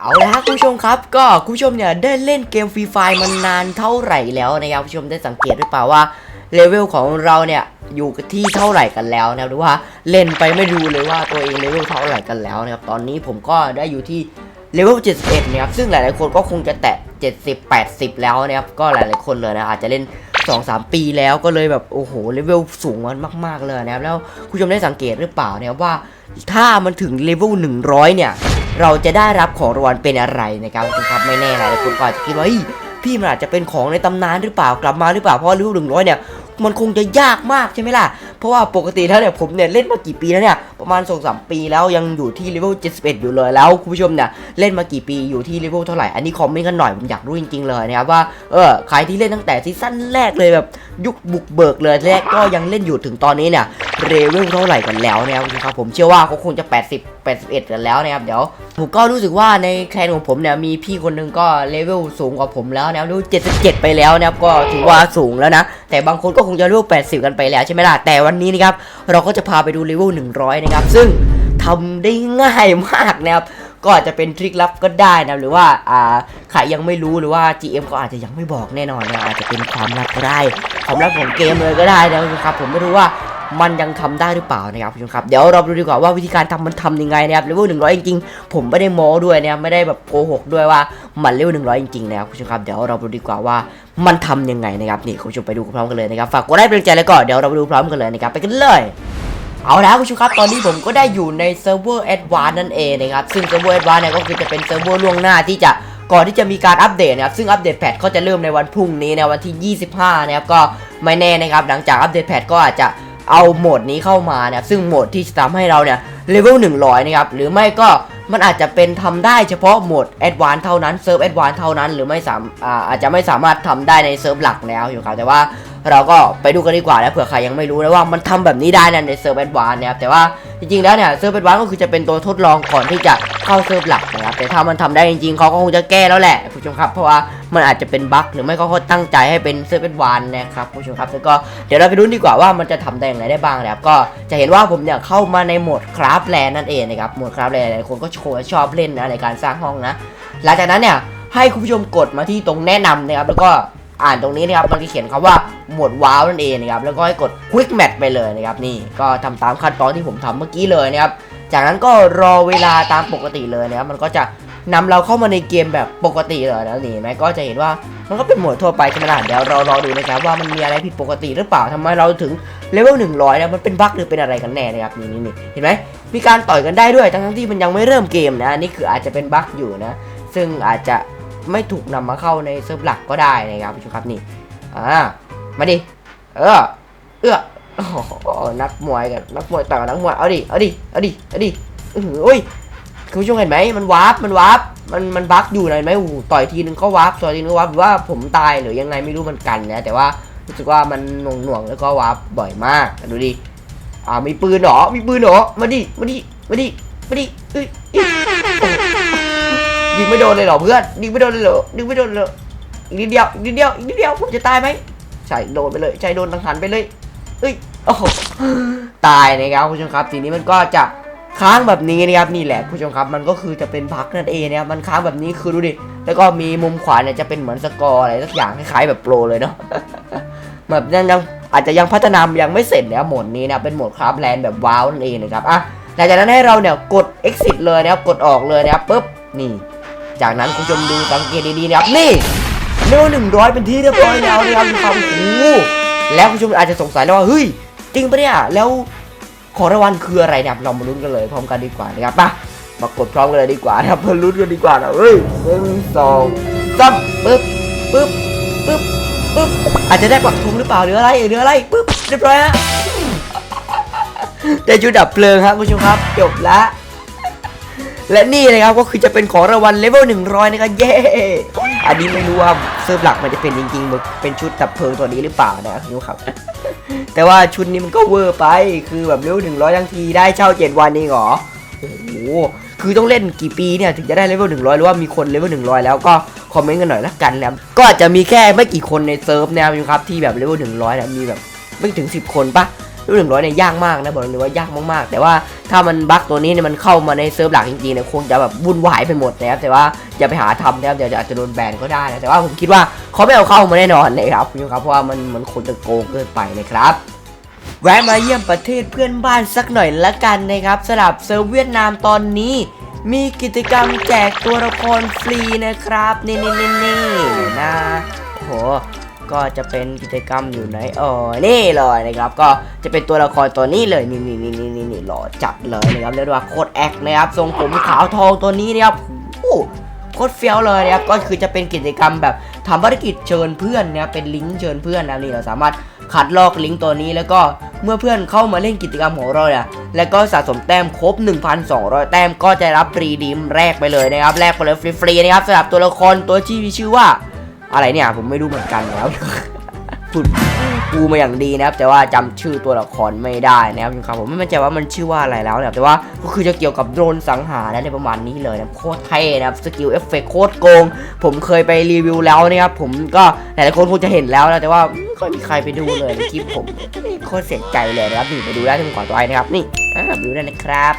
เอาละครับคุณผู้ชมครับ ก็คุณผู้ชมเนี่ยได้เล่นเกมฟรีไฟมานานเท่าไหร่แล้วนะครับคุณผู้ชมได้สังเกตหรือเปล่าว่าเลเวลของเราเนี่ยอยู่ที่เท่าไหร่กันแล้วนะครับหรือว่าเล่นไปไม่รู้เลยว่าตัวเองเลเวลเท่าไหร่กันแล้วนะครับตอนนี้ผมก็ได้อยู่ที่เลเวล71นะครับซึ่งหลายๆคนก็คงจะแตะ 70 80 แล้วนะครับก็หลายๆคนเลยนะอาจจะเล่น 2-3 ปีแล้วก็เลยแบบโอ้โหเลเวลสูงมันมาก ๆเลยนะครับแล้วคุณผู้ชมได้สังเกตหรือเปล่านะครับว่าถ้ามันถึงเลเวล100 เนี่ย เราจะได้รับของรางวัลเป็นอะไรนะครับคุณครับไม่แน่หลายคนก็อาจจะคิดว่าพี่มันอาจจะเป็นของในตำนานหรือเปล่ากลับมาหรือเปล่าเพราะเลเวหนึ่งร้อยเนี่ยมันคงจะยากมากใช่ไหมล่ะ เพราะว่าปกติแล้วเนี่ยผมเนี่ยเล่นมากี่ปีแล้วเนี่ย ประมาณ2องสามปีแล้วยังอยู่ที่เลเวล71 อยู่เลยแล้วคุณผู้ชมเนี่ยเล่นมากี่ปีอยู่ที่เลเวลเท่าไหร่อันนี้คอมเมนต์กันหน่อยผมอยากรู้จริงๆเลยนะครับว่าเออใครที่เล่นตั้งแต่ซีซั่นแรกเลยแบบยุคบุกเบิกเลยแรกก็ยังเล่นอยู่ถึงตอนนี้เนี่ยเลเวลเท่าไหร่กันแล้วนะครับครับผมเชื่อว่าเขาคงจะ 80 81 กันแล้วนะครับเดี๋ยวผมก็รู้สึกว่าในแคลนของผมเนี่ยมีพี่คนหนึงก็เลเวลสูงกว่าผมแล้วนะครับเลเวล77 ไปแล้วนะครับก็ถือว่าสูงแล้วนะแต่บางคนก็คงจะเลเวล80 กันไปแล้วใช่ไหมล่ะแต่วันนี้นะครับเราก็จะพาไปดูเลเวล100นะครับครับซึ่งทำได้ง่ายมากนะครับก็อาจจะเป็นทริคลับก็ได้นะหรือว่าอ่าใครยังไม่รู้หรือว่า GM ก็อาจจะยังไม่บอกแน่นอนนะอาจจะเป็นความลับก็ได้ความลับของเกมเลยก็ได้นะครับผมไม่รู้ว่ามันยังทำได้หรือเปล่านะครับคุณผู้ชมครับเดี๋ยวเราดูดีกว่าว่าวิธีการทำมันทำยังไงนะครับเลเวลหนึ่งร้อยจริงๆผมไม่ได้โม้ด้วยนะครับไม่ได้แบบโกหกด้วยว่ามันเลเวลหนึ่งร้อยจริงๆนะครับคุณผู้ชมครับเดี๋ยวเราดูดีกว่าว่ามันทำยังไงนะครับนี่คุณผู้ชมไปดูพร้อมกันเลยนะครับฝากกดไลค์เป็นกำลังใจแล้วก็เดี๋ยวเราไปดูพร้อมกันเลยนะครับไปกันเลย เอาละคุณผู้ชมครับ ตอนนี้ผมก็ได้อยู่ในเซิร์ฟเวอร์แอดวานนั่นเองนะครับ ซึ่งเซิร์ฟเวอร์แอดวานเนี่ยก็คือจะเป็นเซิร์ฟเวอร์ล่วงหน้าที่จะก่อนที่จะมีการอัปเดตนะครับ ซึ่งอัปเดตแพทก็จะเริ่มในวันพรุ่งนี้ในวันที่ 25 นะครับ ก็ไม่แน่นะครับ หลังจากอัปเดตแพทก็อาจจะเอาโหมดนี้เข้ามานะครับ ซึ่งโหมดที่จะทำให้เราเนี่ยเลเวล100 นะครับ หรือไม่ก็มันอาจจะเป็นทำได้เฉพาะโหมดแอดวานเท่านั้นเซิร์ฟแอดวานเท่านั้น หรือไม่สามอาอาจจะไม่สามารถทำได้ในเซิร์ฟหลักแล้วอยู่ครับแต่ว่า เราก็ไปดูกันดีกว่าแล้วเผื่อใครยังไม่รู้นะว่ามันทำแบบนี้ได้นะในเซิร์ฟแอดวานนะครับแต่ว่าจริงๆแล้วเนี่ยเซิร์ฟแอดวานก็คือจะเป็นตัวทดลองก่อนที่จะเข้าเซิร์ฟหลักนะครับแต่ถ้ามันทำได้จริงๆเขาก็คงจะแก้แล้วแหละผู้ชมครับเพราะว่ามันอาจจะเป็นบั๊กหรือไม่ก็เขาตั้งใจให้เป็นเซิร์ฟแอดวานนะครับผู้ชมครับแล้วก็เดี๋ยวเราไปดูดีกว่าว่ามันจะทำได้อย่างไรได้บ้างนะครับก็จะเห็นว่าผมเนี่ยเข้ามาในโหมดคราฟแลนนั่นเองนะครับโหมดคราฟแลนหลายคนก็ชว์ชอบเล่นนะในการสร้างห้องนะ หลังจากนั้นเนี่ยให้คุณผู้ชมกดมาที่ตรงแนะนำนะครับแล้วก็ อ่านตรงนี้นะครับมันจะเขียนคำว่าหมวดว้าวนั่นเองนะครับแล้วก็ให้กด quick match ไปเลยนะครับนี่ก็ทำตามขั้นตอนที่ผมทำเมื่อกี้เลยนะครับจากนั้นก็รอเวลาตามปกติเลยนะครับมันก็จะนำเราเข้ามาในเกมแบบปกติเลยนะนี่ไหมก็จะเห็นว่ามันก็เป็นหมวดทั่วไปใช่ไหมล่ะเดี๋ยวเรารอดูนะครับว่ามันมีอะไรผิดปกติหรือเปล่าทำไมเราถึงเลเวล100นะมันเป็นบั๊กหรือเป็นอะไรกันแน่นะครับนี่นี่เห็นไหมมีการต่อยกันได้ด้วยทั้งที่มันยังไม่เริ่มเกมนะนี่คืออาจจะเป็นบั๊กอยู่นะซึ่งอาจจะ ไม่ถูกนำมาเข้าในเซิร์ฟหลักก็ได้นะครับผู้ชมครับนี่อ่ามาดิเออเอื้ออนักมวยกันนักมวยต่างกับนักมวยเอาดิเอาดิเอาดิเอาดิอุ้ยคุณผู้ชมเห็นไหมมันวาร์ปมันวาร์ปมันมันบั๊กอยู่เห็นไหมโอ้ต่อยทีนึงก็วาร์ปต่อยทีนึงก็วาร์ปหรือว่าผมตายหรือยังไงไม่รู้มันกันนะแต่ว่ารู้สึกว่ามันหน่วงหน่วงๆแล้วก็วาร์ปบ่อยมากดูดิอ่ามีปืนหรอมีปืนหรอมาดิมาดิมาดิมาดิเอ้ย ยิงไม่โดนเลยเหรอเพื่อนยิงไม่โดนเลยเหรอยิงไม่โดนเลยออีกนิดเดียวอีกนิดเดียวอีกนิดเดียวผมจะตายไหมใช่โดนไปเลยใช่โดนทางหันไปเลยเอ้ยโอ้โหตายนะครับผู้ชมครับทีนี้มันก็จะค้างแบบนี้นะครับนี่แหละผู้ชมครับมันก็คือจะเป็นพักนั่นเองนะครับมันค้างแบบนี้คือดูดิแล้วก็มีมุมขวาเนี่ยจะเป็นเหมือนสกอร์อะไรสักอย่างคล้ายๆแบบโปรเลยเนาะแบบยังยังอาจจะยังพัฒนายังไม่เสร็จนะครับโหมดนี้นะเป็นโหมดคราฟแลนด์แบบว้าวนั่นเองนะครับอะหลังจากนั้นให้เราเนี่ยกด exit เลยนะครับกดออกเลยนะครับปุ๊บนี่ จากนั้นคุณผู้ชมดูสังเกตดีๆนะครับนี่เลเวลหนึ่งร้อยเป็นที่เรียบร้อยแล้วนะครับมีความโอ้โหแล้วคุณผู้ชมอาจจะสงสัยแล้วว่าเฮ้ยจริงปะเนี่ยแล้วของรางวัลคืออะไรเนี่ยเรามาลุ้นกันเลยพร้อมกันดีกว่านะครับปะมากดพร้อมกันเลยดีกว่านะครับเพื่อลุ้นกันดีกว่านะเฮ้ยหนึ่งสองสามปึ๊บปึ๊บปึ๊บปึ๊บอาจจะได้ปักธงหรือเปล่าหรืออะไรหรืออะไรปึ๊บเรียบร้อยฮะได้ชุดดับเพลิงครับคุณผู้ชมครับจบละ และนี่นะครับก็คือจะเป็นของรางวัลเลเวล100 นะครับเย้อันนี้ไม่รู้ว่าเซิร์ฟหลักมันจะเป็นจริงๆเป็นชุดดับเพลิงตัวนี้หรือเปล่านะครับคุณผู้ชมครับ แต่ว่าชุดนี้มันก็เวอร์ไปคือแบบเลเวล100 ทั้งทีได้เช่า 7 วันเองเหรอโอ้โหคือต้องเล่นกี่ปีเนี่ยถึงจะได้เลเวล100 หรือว่ามีคนเลเวล100 แล้วก็คอมเมนต์กันหน่อยละกันนะครับก็อาจจะมีแค่ไม่กี่คนในเซิร์ฟนะครับคุณผู้ชมครับที่แบบเลเวล100นะมีแบบไม่ถึง 10 คนปะ เลเวลหนึ่งร้อยเนี่ยยากมากนะบอกเลยว่ายากมากๆ แต่ว่าถ้ามันบั๊กตัวนี้เนี่ยมันเข้ามาในเซิร์ฟหลักจริงๆเนี่ยคงจะแบบวุ่นวายไปหมดนะครับแต่ว่าอย่าไปหาทำนะครับเดี๋ยวอาจจะโดนแบนก็ได้นะแต่ว่าผมคิดว่าเขาไม่เอาเข้ามาแน่นอนนะครับคุณผู้ชมครับเพราะว่ามันมันคงจะโกงเกินไปนะครับแวะมาเยี่ยมประเทศเพื่อนบ้านสักหน่อยละกันนะครับสำหรับเซิร์ฟเวียดนามตอนนี้มีกิจกรรมแจกตัวละครฟรีนะครับ นี่นี่นี่นี่นะโห ก็จะเป็นกิจกรรมอยู่ไหนอ๋อนี่เลยนะครับ ก็จะเป็นตัวละครตัวนี้เลยนี่นี่นี่นี่นี่นี่หล่อจัดเลยนะครับเรียกว่าโคตรแอคนะครับทรงผมขาวทองตัวนี้นะครับโอ้โหโคตรเฟี้ยวเลยนะครับก็คือจะเป็นกิจกรรมแบบทำภารกิจเชิญเพื่อนนะครับเป็นลิงก์เชิญเพื่อนนะนี่เราสามารถคัดลอกลิงก์ตัวนี้แล้วก็เมื่อเพื่อนเข้ามาเล่นกิจกรรมของเราเนี่ยแล้วก็สะสมแต้มครบ 1,200 แต้มก็จะรับรีดีมแรกไปเลยนะครับแรกไปเลยฟรีๆนะครับสำหรับตัวละครตัวที่มีชื่อว่า อะไรเนี่ยผมไม่รู้เหมือนกันนะครับพูดกูมาอย่างดีนะครับ แต่ว่าจำชื่อตัวละครไม่ได้นะครับครับผมไม่มั่นใจว่ามันชื่อว่าอะไรแล้วนะครับแต่ว่าก็คือจะเกี่ยวกับโดรนสังหารนะในประมาณนี้เลยนะโคตรเท่นะครับสกิลเอฟเฟกโคตรโกง ผมเคยไปรีวิวแล้วนะครับผมก็หลายคนคงจะเห็นแล้วนะแต่ว่าไม่ค่อยมีใครไปดูเลยในคลิปผมโคตรเสียใจเลยนะครับนี่ไปดูได้ที่ผมขอตัวไอ้นะครับนี่อ่าไดูได้นะครับ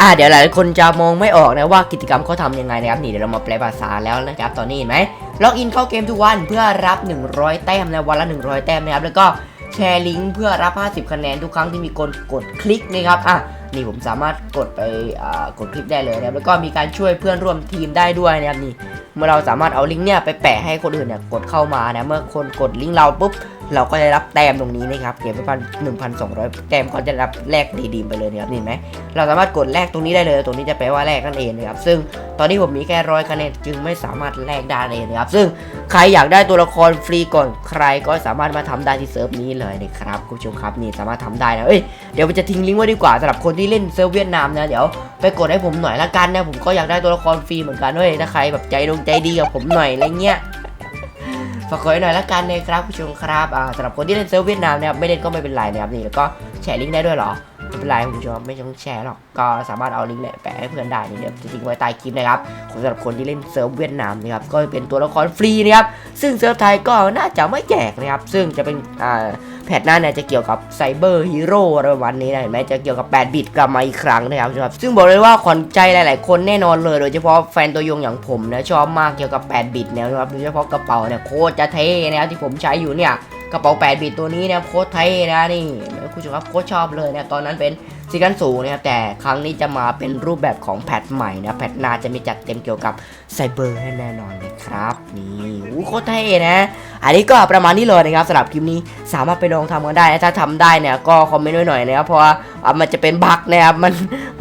อ่าเดี๋ยวหลายคนจะมองไม่ออกนะว่ากิจกรรมเขาทำยังไงนะครับนี่เดี๋ยวเรามาแปลภาษาแล้วนะครับตอนนี้เห็นไหมล็อกอินเข้าเกมทุกวันเพื่อรับ 100 แต้มนะวันละ 100 แต้มนะครับแล้วก็แชร์ลิงก์เพื่อรับ 50 คะแนนทุกครั้งที่มีคนกดคลิกนะครับอะนี่ผมสามารถกดไปอ่ากดคลิกได้เลยนะครับแล้วก็มีการช่วยเพื่อนร่วมทีมได้ด้วยนะครับนี่ เมื่อเราสามารถเอาลิงก์เนี่ยไปแปะให้คนอื่นเนี่ยกดเข้ามานะเมื่อคนกดลิงก์เราปุ๊บเราก็จะรับแต้มตรงนี้นะครับเก็บไปพันหนึ่งพันสองร้อยแต้มก็จะรับแลกดีๆไปเลยนะครับนี่เห็นไหมเราสามารถกดแลกตรงนี้ได้เลย ตรงนี้จะแปลว่าแลกนั่นเองนะครับซึ่งตอนนี้ผมมีแค่ร้อยคะแนนจึงไม่สามารถแลกได้เลยนะครับซึ่งใครอยากได้ตัวละครฟรีก่อนใครก็สามารถมาทำได้ที่เซิร์ฟนี้เลยนะครับคุณผู้ชมครับนี่สามารถทำได้นะเอ้ยเดี๋ยวผมจะทิ้งลิงก์ไว้ดีกว่าสำหรับคนที่เล่นเซิร์ฟเวียดนามนะเดี๋ยวไปกดให้ผมหน่อยละกันนะผมก็อยากได้ตัวละครฟรีเหมือนกันเว้ยถ้าใครแบบใจดงใจดีกับผมหน่อยอะไรเงี้ยฝากกดไว้หน่อยละกันนะครับผู้ชมครับอ่าสำหรับคนที่เล่นเซิร์ฟเวียดนามนะครับไม่เล่นก็ไม่เป็นไรนะครับนี่แล้วก็ แชร์ลิงก์ได้ด้วยเหรอ ไม่เป็นไรคุณผู้ชมไม่ต้องแชร์หรอก ก็สามารถเอาลิงก์เนี่ยแปะให้เพื่อนได้นี่เดี๋ยวจะทิ้งไว้ใต้คลิปนะครับสำหรับคนที่เล่นเซิร์ฟเวียดนามนะครับก็เป็นตัวละครฟรีนะครับซึ่งเซิร์ฟไทยก็น่าจะไม่แจกนะครับซึ่งจะเป็นอ่าแพทหน้าเนี่ยจะเกี่ยวกับไซเบอร์ฮีโร่อะไรประมาณนี้นะเห็นไหมจะเกี่ยวกับ 8 บิตกลับมาอีกครั้งนะครับ ซึ่งบอกเลยว่าขวัญใจหลาย ๆ คนแน่นอนเลย โดยเฉพาะแฟนตัวยงอย่างผมนะชอบมากเกี่ยวกับ 8 บิตเนี่ยนะครับโดยเฉพาะกระเป๋าเนี่ยโคตรจะเท่นะครับที่ผมใช้อยู่เนี่ย กระเป๋า 8 บิตตัวนี้นี่ยโคตรเท่นะนี่คุณผู้ชมครับโคตรชอบเลยนะตอนนั้นเป็นซีกันสูงนะครับแต่ครั้งนี้จะมาเป็นรูปแบบของแพทใหม่นะแพทนาจะมีจัดเต็มเกี่ยวกับไซเบอร์ให้แน่นอนเลยครับนี่โคตรเท่นะ อันนี้ก็ประมาณนี้เลยนะครับสำหรับคลิปนี้สามารถไปลองทำกันได้นะถ้าทำได้เนี่ยก็คอมเมนต์ไว้หน่อยนะครับเพราะว่ามันจะเป็นบั๊กนะครับมัน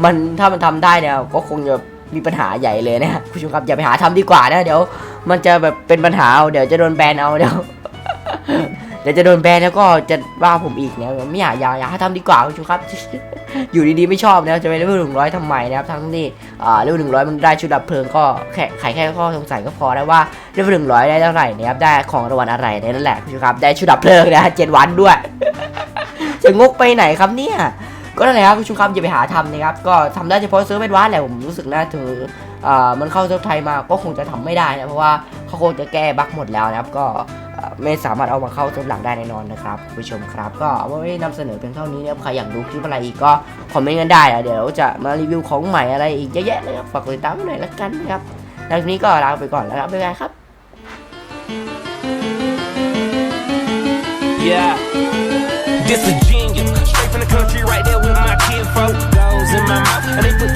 มันถ้ามันทำได้เนี่ยก็คงจะมีปัญหาใหญ่เลยนะคุณผู้ชมครับอย่าไปหาทำดีกว่านะเดี๋ยว มันจะแบบเป็นปัญหาเดี๋ยวจะโดนแบนเอาเดี๋ยว เดี๋ยวจะโดนแบนแล้วก็จะว่าผมอีกนะไม่อยากอยากอยากให้ทำดีกว่าคุณผู้ชมครับ อยู่ดีๆไม่ชอบนะจะไปเลเวลหนึ่งร้อยทำไมนะครับทั้งที่อ่าเลเวลหนึ่งร้อยมันได้ชุดดับเพลิงก็แค่ไขแค่ข้อสงสัยก็พอแล้วว่าเลเวลหนึ่งร้อยได้เท่าไหร่นะครับได้ของรางวัลอะไรเนี่ยนั่นแหละคุณผู้ชมครับได้ชุดดับเพลิงนะเจ็ดวันด้วยจะงกไปไหนครับเนี่ยก็นั่นแหละครับคุณผู้ชมครับอย่าไปหาทำนะครับก็ทำได้เฉพาะเซิร์ฟเวดแหละผมรู้สึกนะถึงอ่ามันเข้าเซิร์ฟไทยมาก็คงจะทำไม่ได้นะเพราะว่าเขาคงจะแก้บั๊กหมดแล้วนะครับก็ ไม่สามารถเอามาเข้าเซิร์ฟหลักได้แน่นอนนะครับผู้ชมครับ ก็เอาไว้นำเสนอเพียงเท่านี้นะครับใครอยากดูคลิปอะไรอีกก็คอมเมนต์กันได้นะเดี๋ยวจะมารีวิวของใหม่อะไรอีกเยอะแยะเลยครับฝากติดตามหน่อยละกันนะครับแล้วทีนี้ก็ลาไปก่อนแล้วครับบ๊ายบายครับ Yeah. This a genius. Straight from the country, right there with my kid folk. Goes in my mouth, and they put